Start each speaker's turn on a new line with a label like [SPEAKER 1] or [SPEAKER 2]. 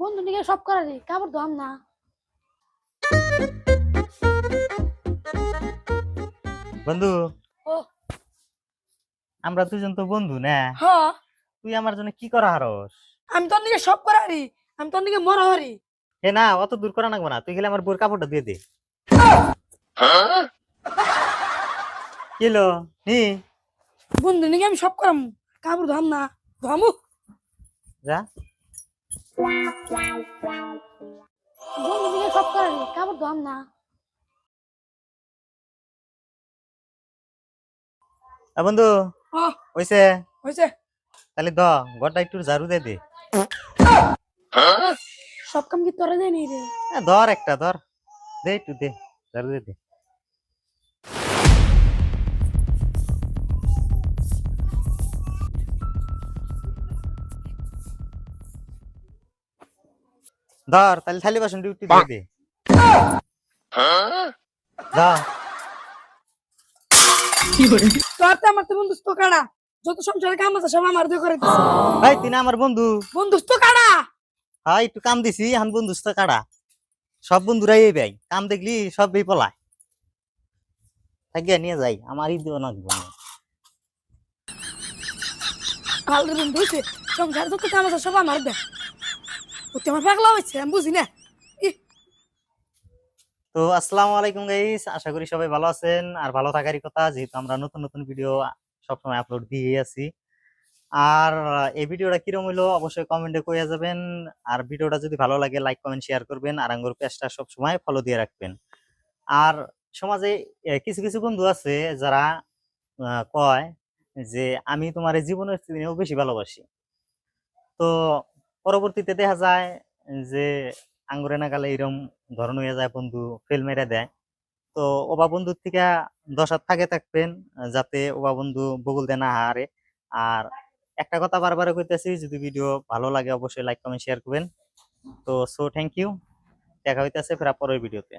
[SPEAKER 1] বন্ধু নিকে সব করা রে কাপড় ধোয়াম না।
[SPEAKER 2] বন্ধু
[SPEAKER 1] ও।
[SPEAKER 2] আমরা দুজন তো বন্ধু না?
[SPEAKER 3] হ্যাঁ।
[SPEAKER 2] তুই আমার জন্য কি করা হারস?
[SPEAKER 3] আমি তোর দিকে সব করা হারি আমি তোর দিকে মরা হারি।
[SPEAKER 2] এ না অত দূর করা নাগবো না তুই গেলে আমার বোর কাপড়টা দিয়ে দে। কিলো নি?
[SPEAKER 3] বন্ধু নিকে আমি সব করাম কাপড় ধোয়াম না ধোয়ামু।
[SPEAKER 2] যা।
[SPEAKER 1] বন্ধু নিকে সব করা কাপড় ধোয়াম না
[SPEAKER 2] বন্ধু।
[SPEAKER 3] হ্যাঁ
[SPEAKER 2] হইছে? তাহলে দ ঘরটা একটু ঝাড়ু দে দে।
[SPEAKER 3] সব কাম কি তোরা দেয়নি রে?
[SPEAKER 2] ধর একটা ধর। দে একটু দে ঝাড়ু দে দে। ধর তাহলে থালি বাসন ডিউটি দিয়ে দে। ধর।
[SPEAKER 3] তোর তো আমার তো বন্ধুত্ব কাড়া। যত সংসারে কাম আছে সব আমার দিয়ে করে দিছে।
[SPEAKER 2] ভাই তুই না আমার বন্ধু।
[SPEAKER 3] বন্ধুত্ব কাড়া?
[SPEAKER 2] হ্যাঁ একটু কাম দিছি এখন বন্ধুস্ত কাড়া। সব বন্ধুরাই এই ভাই। কাম দেখলি সব এই পলায়। থাকিয়া নিয়ে যাই। আমারই দিও না
[SPEAKER 3] আলাদা বন্ধু সংসারে যত কাম আছে সব আমার দেয়
[SPEAKER 2] তো আসসালামু আলাইকুম গাইস আশা করি সবাই ভালো আছেন। আর ভালো থাকারই কথা, যেহেতু আমরা নতুন নতুন ভিডিও সবসময় আপলোড দিয়ে আছি। আর এই ভিডিওটা কিরম হইল অবশ্যই কমেন্টে কইয়া যাবেন। আর ভিডিওটা যদি ভালো লাগে লাইক কমেন্ট শেয়ার করবেন। আর আঙ্গুর পেজটা সবসময় ফলো দিয়ে রাখবেন। আর সমাজে কিছু কিছু বন্ধু আছে যারা কয় যে, আমি তোমার জীবনের দিনেও বেশি ভালোবাসি। তো পরবর্তীতে দেখা যায় যে আঙ্গুরে নাগালে এরম ধরন হয়ে যায়, বন্ধু ফেল মেরে দেয়। তো ওবা বন্ধুর থেকে দশ হাত থাকে থাকবেন, যাতে ওবা বন্ধু বগুল দেয় না হারে। আর একটা কথা বারবার কইতেছি, যদি ভিডিও ভালো লাগে অবশ্যই লাইক কমেন্ট শেয়ার করবেন। তো সো থ্যাংক ইউ দেখা হইতেছে ফেরা পরের ভিডিওতে।